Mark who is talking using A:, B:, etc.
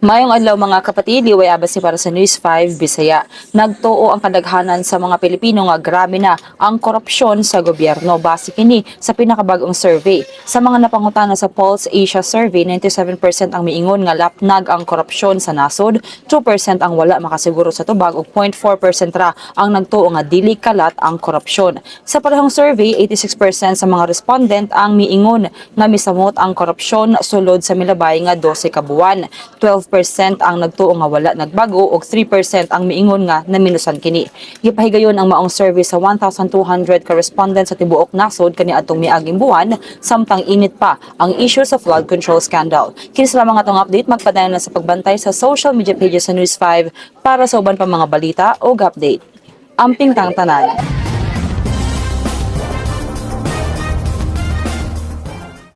A: Mayong adlaw mga kapatid, liway abas para sa News 5 Bisaya. Nagtuo ang kadaghanan sa mga Pilipino nga grabe na ang korupsyon sa gobyerno base kini sa pinakabagong survey. Sa mga napangutana sa Pulse Asia Survey, 97% ang miingon nga lapnag ang korupsyon sa nasod, 2% ang wala makasiguro sa tubag ug 0.4% ra ang nagtuo nga dili kalat ang korupsyon. Sa parehong survey, 86% sa mga respondent ang miingon nga misamot ang korupsyon sulod sa milabay nga 12 ka buwan. 12% ang nagtuo nga wala nagbago ug 3% ang miingon nga naminusan kini. Gipahigayon ang maong survey sa 1,200 ka respondents sa tibuok nasod kaniadtong miaging buwan samtang init pa ang issue sa flood control scandal. Kini sa mga atong update magpadayon na sa pagbantay sa social media pages sa News 5 para sa uban pa mga balita o update. Amping tang tanan.